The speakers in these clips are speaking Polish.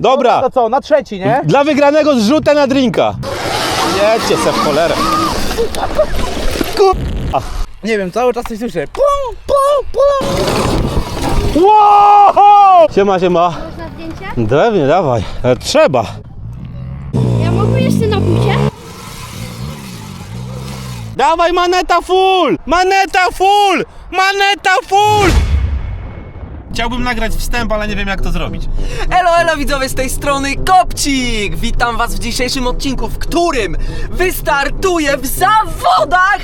Dobra, To co, na trzeci, nie? dla wygranego zrzutę na drinka. Jedźcie se w cholerę. Nie wiem, cały czas coś słyszę. Pum, pum, pum. Wow! Siema, siema. Można zdjęcie? Pewnie, dawaj. E, Trzeba. Ja mogę jeszcze na bucie? Dawaj maneta full! Maneta full! Maneta full! Chciałbym nagrać wstęp, ale nie wiem jak to zrobić. Elo, elo widzowie z tej strony Kopcik! Witam was w dzisiejszym odcinku, w którym wystartuję w zawodach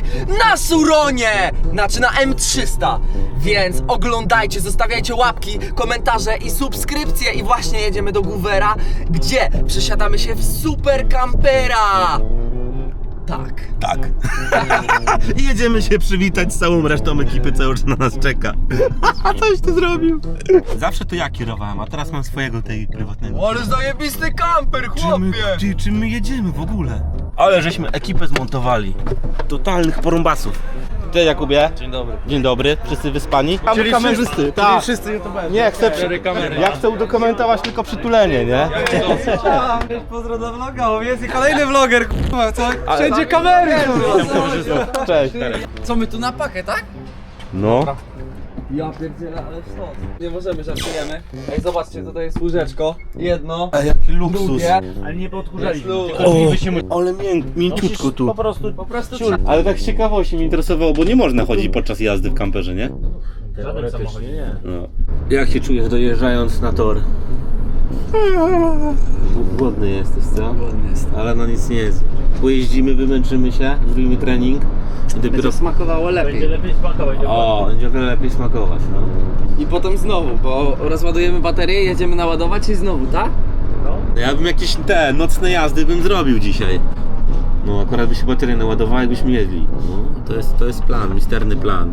na Suronie! Znaczy na M300. Więc oglądajcie, zostawiajcie łapki, komentarze i subskrypcje i właśnie jedziemy do Goovera, gdzie przesiadamy się w super kampera! Tak. Tak. I jedziemy się przywitać z całą resztą ekipy, co już na nas czeka. Coś ty zrobił. Zawsze to ja kierowałem, a teraz mam swojego tej prywatnego. Ale zajebisty kamper, Czy my, chłopie! czy, czy my jedziemy w ogóle? Ale żeśmy ekipę zmontowali. Totalnych porumbasów. Cześć Jakubie. Dzień dobry. Dzień dobry. Wszyscy wyspani? Czyli kamerzysty. Tak. wszyscy youtuberzy. Nie, chcę, przy... ja chcę udokumentować tylko przytulenie, nie? Pozdro do vloga, o jest i kolejny vloger, k***a, co? Wszędzie kamery! Cześć. Co my tu na pakę, tak? No. Ja pierdzielę, ale stąd. Nie możemy, żartujemy. Ej, zobaczcie, tutaj jest łóżeczko. Jedno, Jaki luksus. drugie. Ale nie podkurzali. O, ale mię, mięciutko tu. Po prostu, Po prostu Ale tak z ciekawości mnie interesowało, bo nie można chodzić podczas jazdy w kamperze, nie? teoretycznie nie. No. Jak się czujesz dojeżdżając na tor? Głodny jesteś, co? Głodny jest. Ale no nic nie jest. Pojeździmy, wymęczymy się, zrobimy trening i dopiero... smakowało lepiej. lepiej smakować. O, będzie o wiele lepiej smakować, no. I potem znowu, bo rozładujemy baterię, jedziemy naładować i znowu, tak? Ja bym jakieś te nocne jazdy bym zrobił dzisiaj. No akurat by się bateria naładowała, jakbyśmy jedli. No, to jest, to jest plan, misterny plan.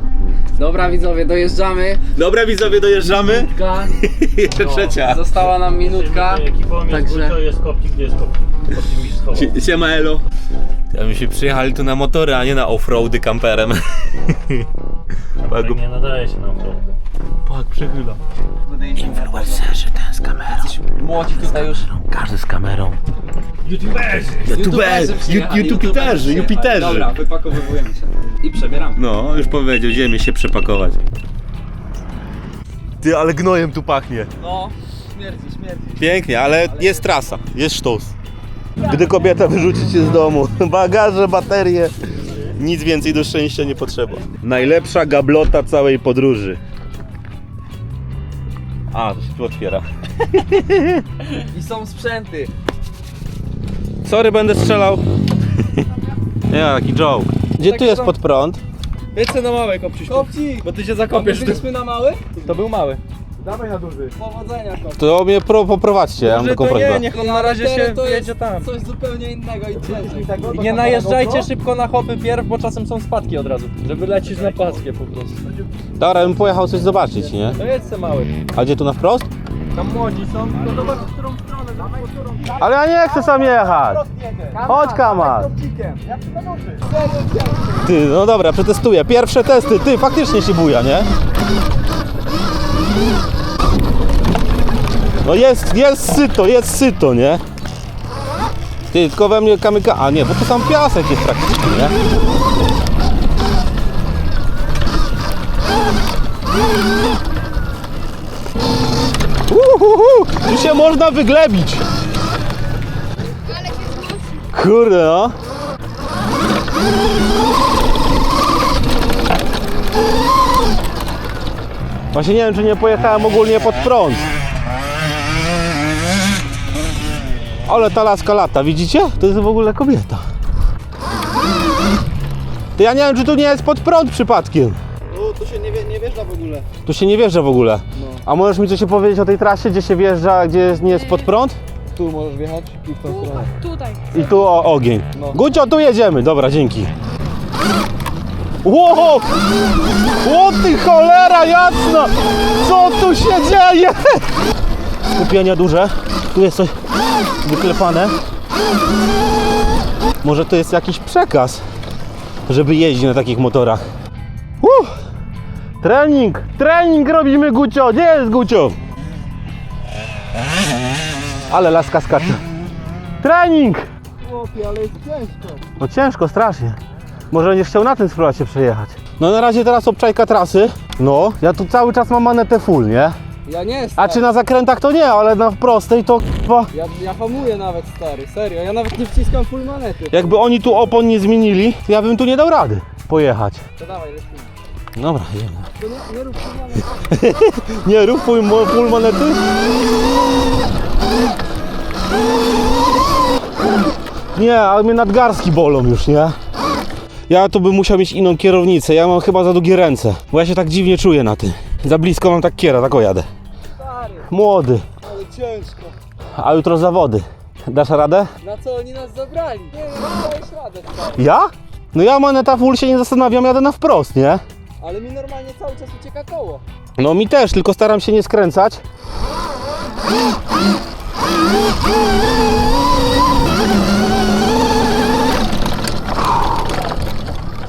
Dobra widzowie, dojeżdżamy. Dobra widzowie, dojeżdżamy. Minutka. Jeszcze trzecia. Została nam minutka. Także To jest kopcik, gdzie jest kopcik? Kopcik mi schował. Sie- Siema Elo. Ja my się przyjechali tu na motory, a nie na offroady kamperem. Tak nie nadaje się na offroad. pak przychyla. Influencerzy ten z kamerą. młodzi tutaj już. Każdy z kamerą. YouTuberzy! YouTuberzy, przyjechali, Jupiterzy, Jupiterzy. Dobra, wypakowujemy się. I przebieramy. No, już powiedział, ziemię się przepakować. Ty, ale gnojem tu pachnie. No, śmierdzi, śmierdzi. Pięknie, ale jest trasa, jest sztos. Gdy kobieta wyrzuci cię z domu, bagaże, baterie, nic więcej do szczęścia nie potrzeba. Najlepsza gablota całej podróży. A, to się tu otwiera. I są sprzęty. Sorry, będę strzelał. Taki joke. Gdzie tu jest pod prąd? Lecę na małe kopciuś. Kopci! Bo ty się zakopiesz. Byliśmy na mały? To był mały. Powodzenia, kopci. To mnie pro, poprowadźcie, ja mam taką to prośbę. nie, niech on na razie się to jedzie jest tam. coś zupełnie innego i ciężej. I nie najeżdżajcie szybko na hopy pierw, bo czasem są spadki od razu. Żeby lecieć na paskie po prostu. Dobra, bym pojechał coś zobaczyć, nie? To jest se mały. A gdzie tu na wprost? Tam młodzi są, to zobacz w którą Ale ja nie chcę sam jechać. Chodź kamat. Ty, no dobra, przetestuję. Pierwsze testy, ty, faktycznie się buja, nie? No jest, jest syto, jest syto, nie? Ty, tylko we mnie kamyka... A nie, bo to sam piasek jest praktycznie, nie? Uhuhu, tu się można wyglebić. Kurde no. Właśnie nie wiem, czy nie pojechałem ogólnie pod prąd. Ale ta laska lata, widzicie? To jest w ogóle kobieta. To ja nie wiem, czy tu nie jest pod prąd przypadkiem. Tu się nie, nie wjeżdża w ogóle. Tu się nie wjeżdża w ogóle. A możesz mi coś powiedzieć o tej trasie, gdzie się wjeżdża, gdzie jest- nie jest pod prąd? Tu możesz wjechać i w tą stronę. Tutaj. I tu o, ogień. No. Gucio, tu jedziemy. Dobra, dzięki. Ło! O ty cholera jasna! Co tu się dzieje? Skupienia duże. Tu jest coś wyklepane. Może to jest jakiś przekaz, żeby jeździć na takich motorach. Uff. Trening! Trening robimy, Gucio! Gdzie jest Gucio? Ale laska skacze. Trening! Chłopie, ale jest ciężko. No ciężko, strasznie. Może będziesz chciał na tym spróbować się przejechać. No na razie teraz obczajka trasy. No, ja tu cały czas mam manetę full, nie? Ja nie, A stary. czy na zakrętach to nie, ale na prostej to k***a. Ja, ja hamuję nawet, stary, serio. Ja nawet nie wciskam full manety. Jakby oni tu opon nie zmienili, to ja bym tu nie dał rady pojechać. To dawaj, lecimy. Dobra, jedziemy. To nie, rób full manety. Nie ale mnie nadgarstki bolą już, nie? Ja to bym musiał mieć inną kierownicę, ja mam chyba za długie ręce, bo ja się tak dziwnie czuję na tym. Za blisko mam tak kiera, tak o jadę. Stary, Młody, ale ciężko. a jutro zawody. Dasz radę? Na co oni nas zabrali? Nie, nie dałeś radę, stary. Ja? No ja maneta full się nie zastanawiam, jadę na wprost, nie? Ale mi normalnie cały czas ucieka koło. No mi też, tylko staram się nie skręcać.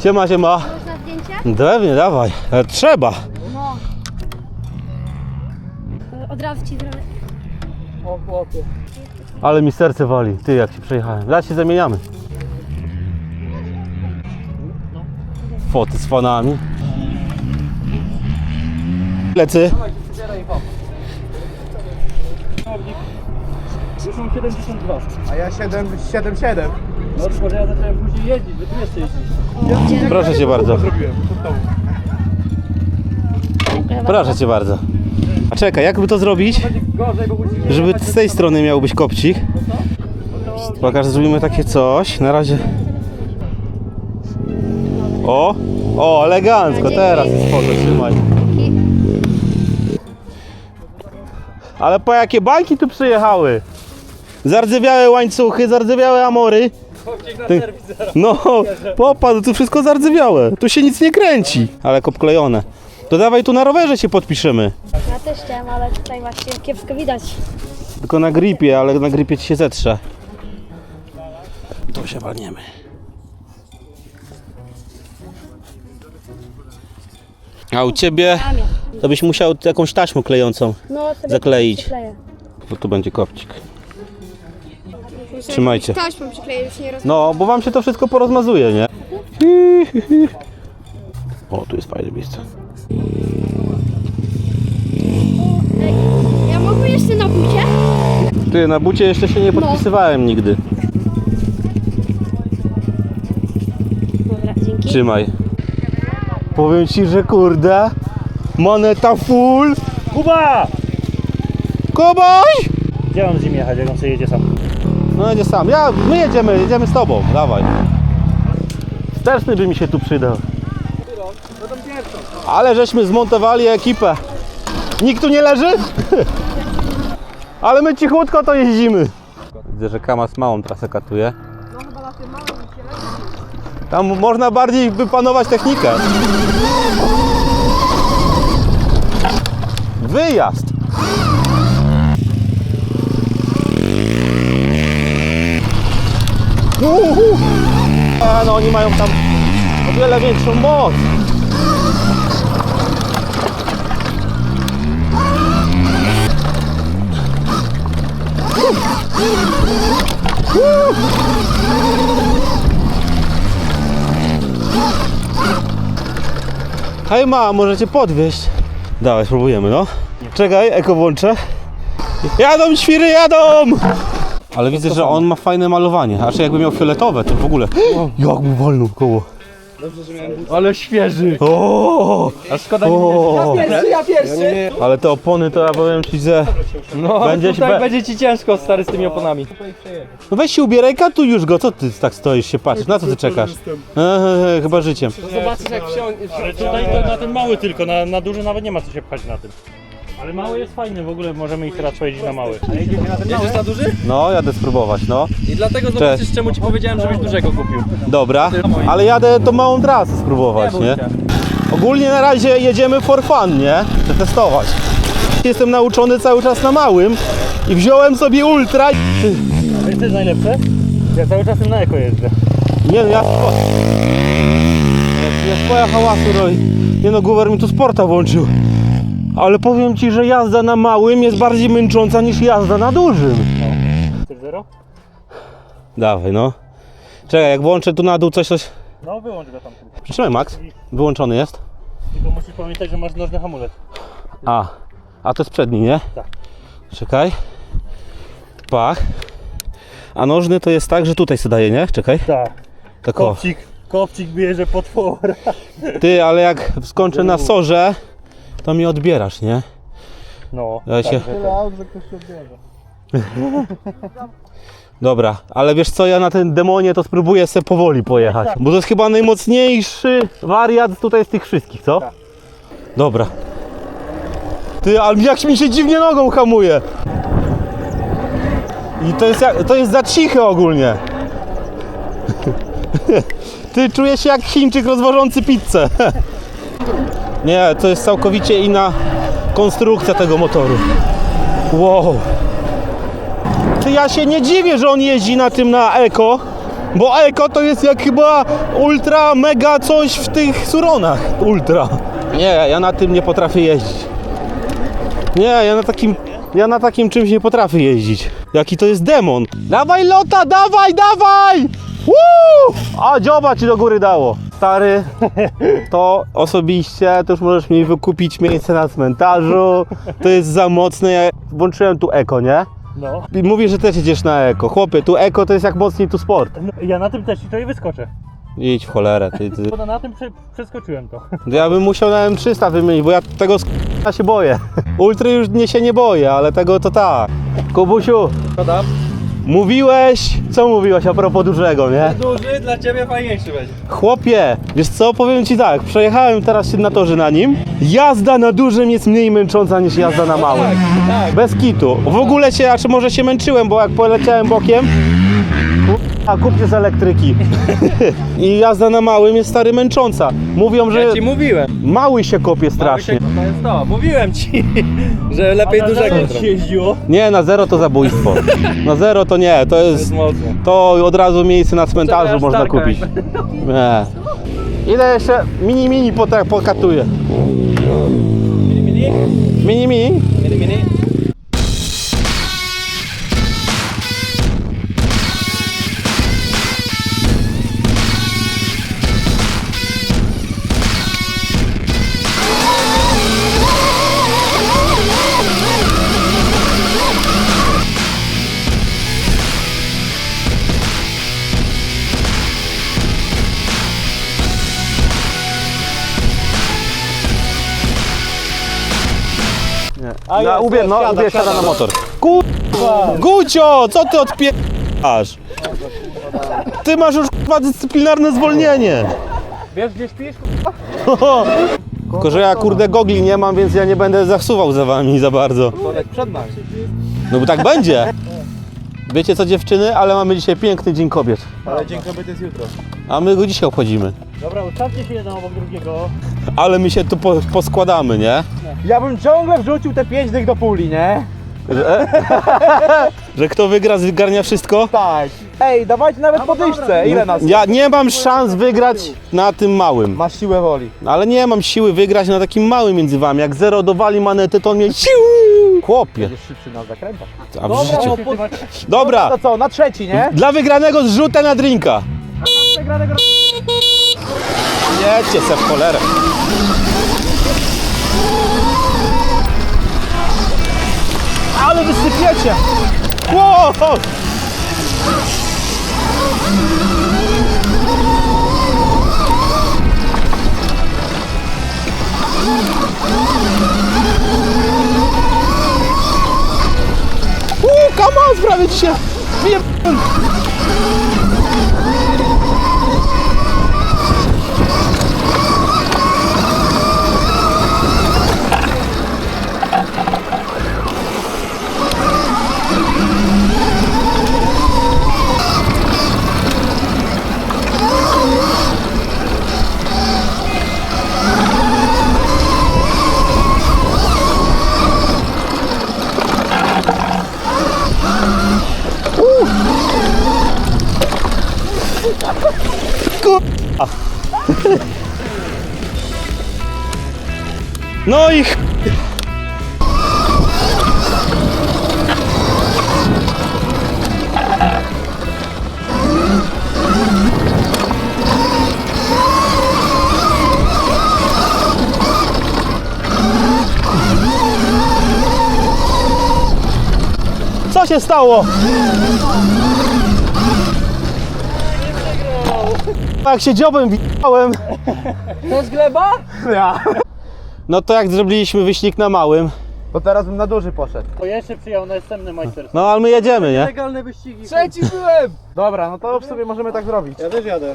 Siema, siema. Można zdjęcie? Pewnie, dawaj. E, Trzeba. No. Od razu ci zrobię. O chłopie. Ale mi serce wali, ty jak się przejechałem. Zaraz się zamieniamy. Foty z fanami. Lecy. Dawaj, zbieraj hop. Już mam 72. A ja 7, 7, 7. No może ja zacząłem później jeździć, wy tu jeszcze jeździć. Proszę cię bardzo. Proszę cię bardzo. A czekaj, jakby to zrobić, gorzej, bo żeby z tej strony miałbyś kopcik? Pokaż, zrobimy takie coś. Na razie. O! O, elegancko, teraz jest spoko, trzymaj. Ale po jakie bańki tu przyjechały? Zardzewiałe łańcuchy, zardzewiałe amory. Ty-. No, popatrz, tu wszystko zardzewiałe. Tu się nic nie kręci, ale kopklejone. To dawaj tu na rowerze się podpiszemy. Ja też chciałem, ale tutaj właśnie kiepsko widać. Tylko na gripie, ale na gripie ci się zetrze. Tu się walniemy. A u ciebie. To byś musiał jakąś taśmę klejącą, No, sobie Zakleić. przykleję. bo tu będzie kopcik. Trzymajcie. Taśmą przykleję, już nie roz... No, bo wam się to wszystko porozmazuje, nie? O, tu jest fajne miejsce. Ej, ja mogę jeszcze na bucie? Ty, na bucie jeszcze się nie podpisywałem nigdy. Dobra, dzięki. Trzymaj. Powiem ci, że kurde, moneta full. Kuba! Kobaś! Gdzie on z nim jechać, jak on sobie jedzie sam? No jedzie sam. Ja, my jedziemy, jedziemy z tobą. Dawaj. Wsteczny by mi się tu przydał. Ale żeśmy zmontowali ekipę. Nikt tu nie leży? Ale my cichutko to jeździmy. Widzę, że Kamas małą trasę katuje. No chyba na tym małym się leci. Tam można bardziej wypanować technikę. Wyjazd. Uhu. A no oni mają tam o wiele większą moc. Hej ma, możecie podwieźć. Dawaj, spróbujemy, no. Czekaj, eko włączę. Jadą świry, jadą! Ale widzę, że on ma fajne malowanie. A czy jakby miał fioletowe, to w ogóle. Jak mu wolno koło. Ale świeży. O! A szkoda O! Ja pierwszy, ja pierwszy. Ale te opony to ja powiem ci, że. No, Będzie tutaj be- będzie ci ciężko, stary, z tymi oponami. No weź się ubieraj, tu już go. Co ty tak stoisz się patrzysz? Na co ty czekasz? Ehe, chyba życiem. Zobaczysz jak wsiądzie. Ale tutaj to na ten mały tylko, na, na duży nawet nie ma co się pchać na tym. Ale mały jest fajny, w ogóle możemy ich teraz pojeździć na mały. Jedziesz na duży? No, jadę spróbować, no. I dlatego zobaczysz, czemu ci powiedziałem, żebyś dużego kupił. Dobra, ale jadę tą małą trasę spróbować, Nie. Ogólnie na razie jedziemy for fun, nie? Przetestować. Jestem nauczony cały czas na małym i wziąłem sobie ultra. Ty, Wiesz co jest najlepsze? Ja cały czas tym na eko jeżdżę. Nie no, ja... Ja swoja hałasu roi. Nie no, Guwer mi tu sporta włączył. Ale powiem Ci, że jazda na małym jest bardziej męcząca niż jazda na dużym. jest zero? Dawaj, no. Czekaj, jak włączę tu na dół coś, coś... No wyłącz go tam. Przytrzymaj, Max. Wyłączony jest. Tylko musisz pamiętać, że masz nożny hamulec. A, a to jest przedni, nie? Tak. Czekaj. Pach. A nożny to jest tak, że tutaj się daje, nie? Czekaj. Tak. Tak o. Kopcik, kopcik bierze potwora. Ty, ale jak skończę na sorze, to mi odbierasz, nie? No. Ja się... Tyle aut, że ktoś się odbierze. Dobra, ale wiesz co, ja na tym demonie to spróbuję se powoli pojechać. Bo to jest chyba najmocniejszy wariat tutaj z tych wszystkich, co? Dobra. Ty, ale jak mi się dziwnie nogą hamuje. I to jest, jak, to jest za ciche ogólnie. Ty czuję się jak Chińczyk rozwożący pizzę. Nie, to jest całkowicie inna konstrukcja tego motoru. Wow. Ty ja się nie dziwię, że on jeździ na tym na Eko, bo Eko to jest jak chyba ultra mega coś w tych suronach. Ultra. Nie, ja na tym nie potrafię jeździć. Nie, ja na takim ja na takim czymś nie potrafię jeździć. Jaki to jest demon. Dawaj lota, dawaj, dawaj! Woo! A dzioba ci do góry dało. Stary, to osobiście to już możesz mi wykupić miejsce na cmentarzu. To jest za mocne. Ja włączyłem tu eko, nie? No. I mówię, że też jedziesz na eko. Chłopie, tu eko to jest jak mocniej tu sport. no. Ja na tym też i to i wyskoczę. Idź w cholerę. Ty, ty. Bo na tym prze, przeskoczyłem to. To Ja bym musiał na M300 wymienić, bo ja tego sk- się boję. Ultry już nie się nie boję, ale tego to tak. Kubusiu, tam? Mówiłeś, co mówiłeś a propos dużego, nie? Duży, dla ciebie fajniejszy będzie. Chłopie, wiesz co, powiem ci tak, przejechałem teraz się na torze na nim. Jazda na dużym jest mniej męcząca niż jazda na małym. Tak, tak. Bez kitu. W ogóle się, a czy może się męczyłem, bo jak poleciałem bokiem, a kupcie z elektryki. I jazda na małym jest stary męcząca. Mówią, że Ja ci mówiłem. mały się kopie strasznie. To jest to. Mówiłem ci, że lepiej A na dużego zrobić. jeździło. Nie, na zero to zabójstwo. Na zero to nie, to To jest mocno. To od razu miejsce na cmentarzu można Starka kupić. Nie. Ile jeszcze mini mini pokatuje? Mini, mini? Mini mini? Mini, mini? A Na, jest, ubie, jest, no, siada, ubierz siada siada. na motor. Kurwa! Gucio, co ty odpierasz? Ty masz już kurwa dyscyplinarne zwolnienie. Wiesz gdzie śpisz? Tylko, że ja kurde gogli nie mam, więc ja nie będę zasuwał za wami za bardzo. Przed nami. No bo tak będzie. Wiecie co dziewczyny, ale mamy dzisiaj piękny dzień kobiet. Ale dzień kobiet jest jutro. A my go dzisiaj obchodzimy. Dobra, ustawcie się jeden obok drugiego. Ale my się tu po, poskładamy, nie? Ja bym ciągle wrzucił te 5 dych do puli, nie? Że, że kto wygra, zgarnia wszystko? Tak. Ej, dawajcie nawet po dyszce. Ile nas? Ja nie mam szans wygrać na tym małym. Masz siłę woli. Ale nie mam siły wygrać na takim małym między wami. Jak zero dowali manety, to on mnie siu! Chłopie. Będziesz szybszy na zakrętach. A w życiu. Ty, ty masz... Dobra, To co, na trzeci, nie? dla wygranego zrzutę na drinka. Jedźcie se w cholerę. Ale wysypiecie! Wow! Prawie ci się Kur... No i... Co się stało? Jak się dziobem widziałem. To jest gleba? No to jak zrobiliśmy wyścig na małym. To teraz bym na duży poszedł. To jeszcze przyjął następny majsterstwo. No ale my jedziemy, nie? Legalne wyścigi. Trzeci byłem! Dobra, no to w sobie możemy tak zrobić. Ja też jadę.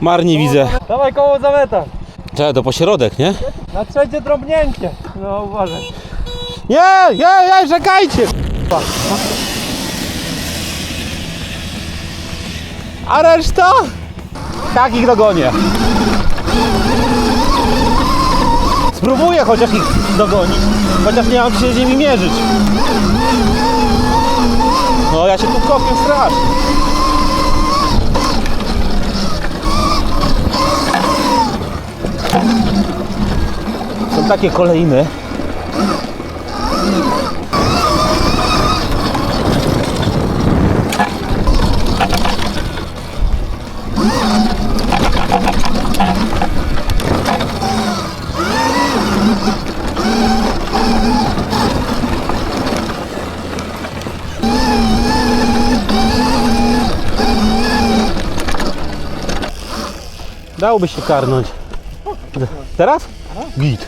Marni widzę. Dawaj koło zameta. Czekaj, to pośrodek, nie? Na trzecie drobnięcie. No uważaj. Nie, nie, nie, czekajcie! A reszta? Tak ich dogonię. Spróbuję chociaż ich dogonić, chociaż nie mam się z nimi mierzyć. No ja się tu kopię strasznie. Są takie kolejny. Dałoby się karnąć. Teraz? Git.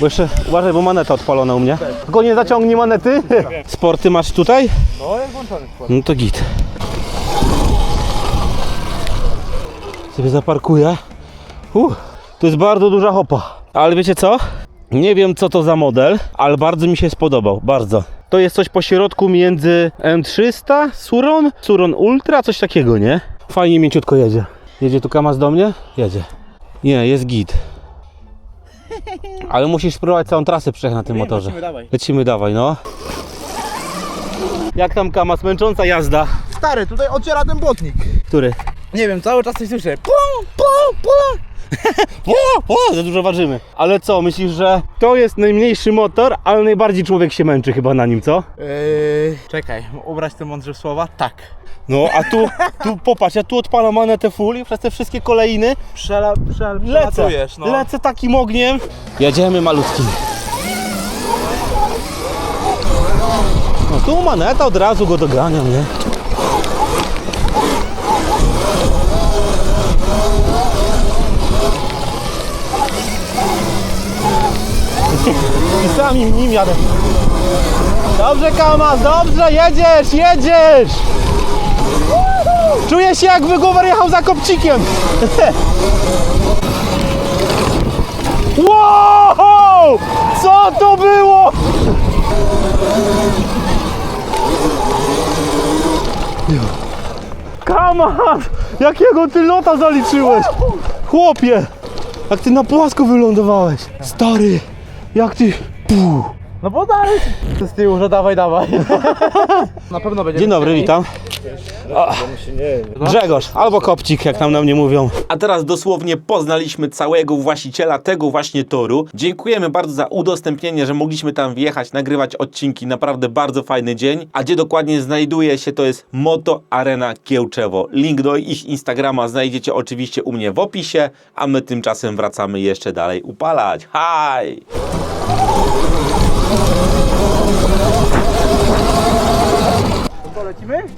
Bo jeszcze uważaj, bo maneta odpalona u mnie. Tylko nie zaciągnij manety. Sporty masz tutaj? No jest włączony sport. No to git. Sobie zaparkuję. Uh, to jest bardzo duża hopa. Ale wiecie co? Nie wiem co to za model, ale bardzo mi się spodobał. Bardzo. To jest coś po środku między M300, Suron, Suron Ultra, coś takiego, nie? Fajnie mięciutko jedzie. Jedzie tu Kamaz do mnie? Jedzie. Nie, jest git. Ale musisz spróbować całą trasę przejechać na tym motorze. dawaj. Lecimy, dawaj, no. Jak tam Kamaz, męcząca jazda. Stary, tutaj ociera ten błotnik. Który? Nie wiem, cały czas coś słyszę. Pum, pum, pum. O, o, za dużo ważymy. Ale co, myślisz, że to jest najmniejszy motor, ale najbardziej człowiek się męczy chyba na nim, co? Yy, czekaj, ubrać te mądrze słowa? Tak. No, a tu, tu popatrz, ja tu odpalam manetę full i przez te wszystkie kolejny Przela, przel, lecę, przelatujesz, no. lecę takim ogniem. Jedziemy malutkim. No tu maneta od razu go doganiam, nie? I sami nim jadę. Dobrze Kamaz, dobrze, jedziesz, jedziesz! Czuję się jak wygower jechał za kopcikiem. Wow! Co to było? Kamat! Jakiego ty lota zaliczyłeś? Chłopie! Jak ty na płasko wylądowałeś? Stary! Jak ty... Puh. No bo dalej. Z tyłu, że dawaj, dawaj. Na pewno będzie. Dzień dobry, witam. Grzegorz, albo Kopcik, jak tam na mnie mówią. A teraz dosłownie poznaliśmy całego właściciela tego właśnie toru. Dziękujemy bardzo za udostępnienie, że mogliśmy tam wjechać, nagrywać odcinki. Naprawdę bardzo fajny dzień. A gdzie dokładnie znajduje się, to jest Moto Arena Kiełczewo. Link do ich Instagrama znajdziecie oczywiście u mnie w opisie, a my tymczasem wracamy jeszcze dalej upalać. Haj!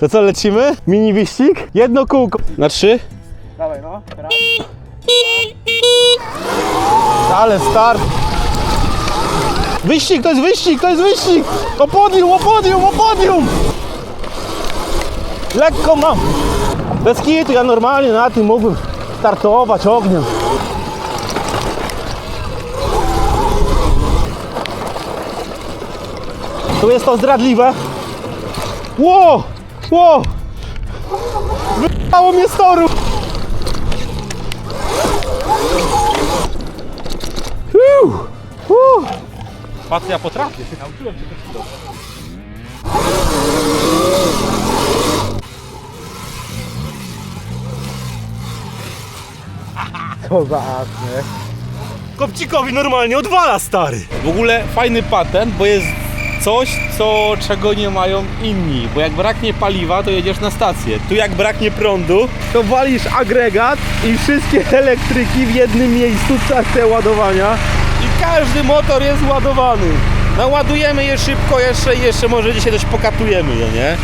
To co, lecimy? Mini wyścig? Jedno kółko. Na trzy? Dawaj, no. Raz. Ale start. Wyścig, to jest wyścig, to jest wyścig! O podium, o podium, o podium! Lekko mam. Bez kitu, ja normalnie na tym mógłbym startować ogniem. Tu jest to zdradliwe. Ło! Ło! Wyjechało mnie z toru! Fiu! Fiu! Patrz, ja potrafię. To zacznie. Kopcikowi normalnie odwala, stary. W ogóle fajny patent, bo jest coś, co, czego nie mają inni, bo jak braknie paliwa, to jedziesz na stację. Tu jak braknie prądu, to walisz agregat i wszystkie elektryki w jednym miejscu, te ładowania i każdy motor jest ładowany. Naładujemy je szybko jeszcze i jeszcze może dzisiaj coś pokatujemy je, nie?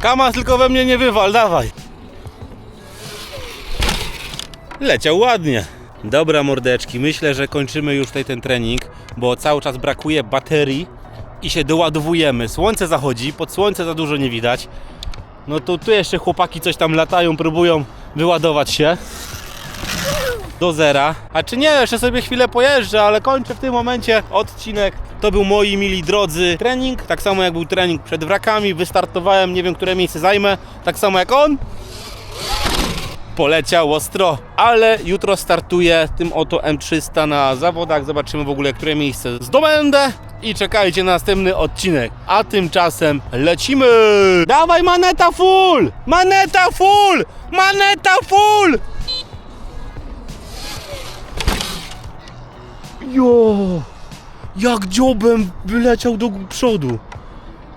Kama tylko we mnie nie wywal, dawaj. Leciał ładnie. Dobra mordeczki, myślę, że kończymy już tutaj ten trening, bo cały czas brakuje baterii i się doładowujemy. Słońce zachodzi, pod słońce za dużo nie widać. No to tu jeszcze chłopaki coś tam latają, próbują wyładować się do zera. A czy nie, jeszcze sobie chwilę pojeżdżę, ale kończę w tym momencie odcinek. To był moi mili drodzy trening, tak samo jak był trening przed wrakami. Wystartowałem, nie wiem, które miejsce zajmę, tak samo jak on poleciał ostro, ale jutro startuję tym oto M300 na zawodach. Zobaczymy w ogóle, które miejsce zdobędę i czekajcie na następny odcinek. A tymczasem lecimy! Dawaj maneta full! Maneta full! Maneta full! Jo! Jak dziobem wyleciał do przodu.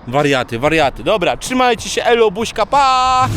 Wariaty, wariaty. Dobra, trzymajcie się, elo, buźka, pa!